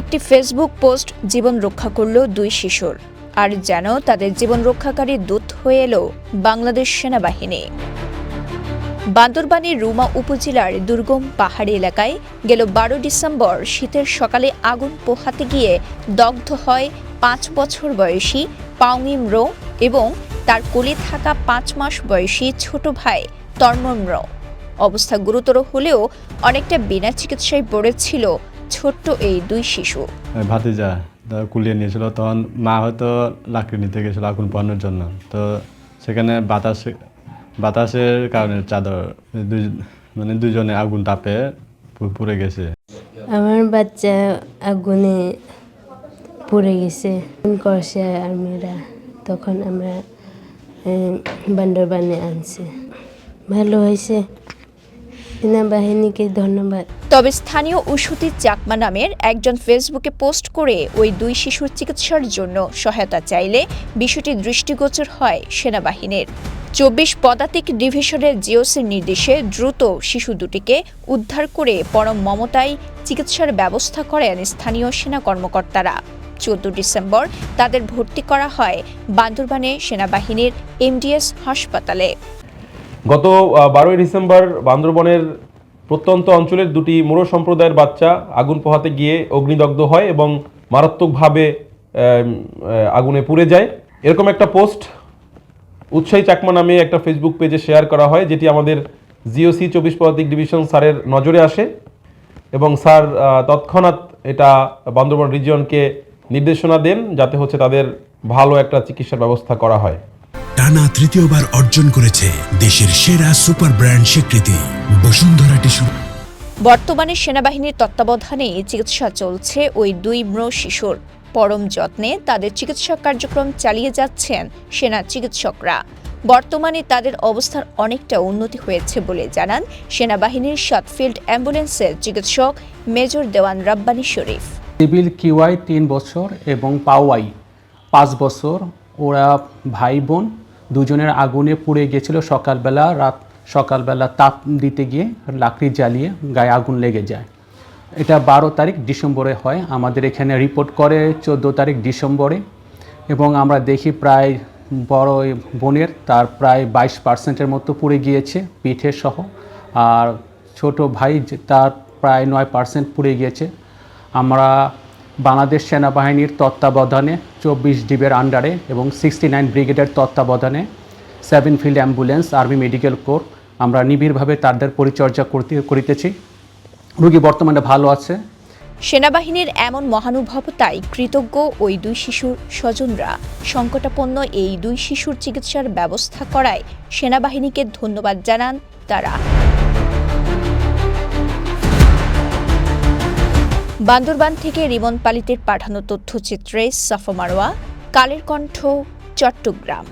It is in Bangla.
একটি ফেসবুক পোস্ট জীবন রক্ষা করল দুই শিশুর। আর যেন তাদের জীবন রক্ষাকারী দূত হয়ে এলো বাংলাদেশ সেনাবাহিনী। বান্দরবানের রুমা উপজেলার দুর্গম পাহাড়ি এলাকায় গেল বারো ডিসেম্বর শীতের সকালে আগুন পোহাতে গিয়ে দগ্ধ হয় পাঁচ বছর বয়সী পাওমিম রো এবং তার কোলে থাকা পাঁচ মাস বয়সী ছোট ভাই তর্মম রো অবস্থা গুরুতর হলেও অনেকটা বিনা চিকিৎসায় পড়েছিল ছোট্ট এই দুই শিশু। ভাতিজা কুলিয়ে নিয়েছিল তখন মা হয়তো লাকড়ি নিতে গেছিল আগুন পোহানোর জন্য। তো সেখানে বাতাস বাতাসের কারণে চাদর দুই মানে দুজনে আগুন তাপে পুড়ে গেছে। আমার বাচ্চা আগুনে পুড়ে গেছে। করছে আর্মিরা তখন আমরা বান্দরবানে আনছি। ভালো হয়েছে। সেনাবাহিনীকে ধন্যবাদ। তবে স্থানীয় উসুতি চাকমা নামের একজন ফেসবুকে পোস্ট করে ওই দুই শিশুর চিকিৎসার জন্য সহায়তা চাইলে বিষয়টি দৃষ্টিগোচর হয় সেনাবাহিনীর। চব্বিশ পদাতিক ডিভিশনের জিওসির নির্দেশে দ্রুত শিশু দুটিকে উদ্ধার করে পরম মমতায় চিকিৎসার ব্যবস্থা করেন স্থানীয় সেনা কর্মকর্তারা। চোদ্দ ডিসেম্বর তাদের ভর্তি করা হয় বান্দরবানে সেনাবাহিনীর এমডিএস হাসপাতালে। গত বারোই ডিসেম্বর বান্দরবনের প্রত্যন্ত অঞ্চলের দুটি মোরো সম্প্রদায়ের বাচ্চা আগুন পোহাতে গিয়ে অগ্নিদগ্ধ হয় এবং মারাত্মকভাবে আগুনে পুড়ে যায়। এরকম একটা পোস্ট উৎসাহী চাকমা নামে একটা ফেসবুক পেজে শেয়ার করা হয়, যেটি আমাদের জিওসি চব্বিশ পদাতিক ডিভিশন স্যারের নজরে আসে এবং স্যার তৎক্ষণাৎ এটা বান্দরবন রিজিয়নকে নির্দেশনা দেন যাতে হচ্ছে তাদের ভালো একটা চিকিৎসার ব্যবস্থা করা হয়। টানা তৃতীয়বার অর্জন করেছে দেশের সেরা সুপার ব্র্যান্ড স্বীকৃতি। বসুন্ধরা টিস্যু। বর্তমানে সেনাবাহিনীর তত্ত্বাবধানে চিকিৎসা চলছে ওই দুই মৃ শিশুর। পরম যত্নে তাদের চিকিৎসা কার্যক্রম চালিয়ে যাচ্ছেন সেনা চিকিৎসকরা। বর্তমানে তাদের অবস্থার অনেকটা উন্নতি হয়েছে বলে জানান সেনাবাহিনীর সাতফিল্ড অ্যাম্বুলেন্সের চিকিৎসক major Dewan Rabbani Sharif. Civil QI তিন বছর এবং পাওয়াই পাঁচ বছর। ওরা ভাই বোন দুজনের আগুনে পুড়ে গেছিল সকালবেলা, রাত সকালবেলা তাপ দিতে গিয়ে লাকড়ি জ্বালিয়ে গায়ে আগুন লেগে যায়। এটা বারো তারিখ ডিসেম্বরে হয়। আমাদের এখানে রিপোর্ট করে চোদ্দ তারিখ ডিসেম্বরে এবং আমরা দেখি প্রায় বড় বোনের তার প্রায় বাইশ পার্সেন্টের মতো পুড়ে গিয়েছে পিঠে সহ। আর ছোট ভাই তার প্রায় নয় পার্সেন্ট পুড়ে গিয়েছে। আমরা বাংলাদেশ সেনাবাহিনীর তত্ত্বাবধানে চব্বিশ ডিবের আন্ডারে এবং সিক্সটি নাইন ব্রিগেডের তত্ত্বাবধানে seven field ambulance, army medical corps আমরা নিবিড়ভাবে তাদের পরিচর্যা করতে, করিতেছি। রুগী বর্তমানে ভালো আছে। সেনাবাহিনীর এমন মহানুভবতায় কৃতজ্ঞ ওই দুই শিশুর স্বজনরা। সংকটাপন্ন এই দুই শিশুর চিকিৎসার ব্যবস্থা করায় সেনাবাহিনীকে ধন্যবাদ জানান তারা। বান্দরবান থেকে রিমন পালিতের পাঠানো তথ্যচিত্রে সাফা মারোয়া কালের কণ্ঠ চট্টগ্রাম।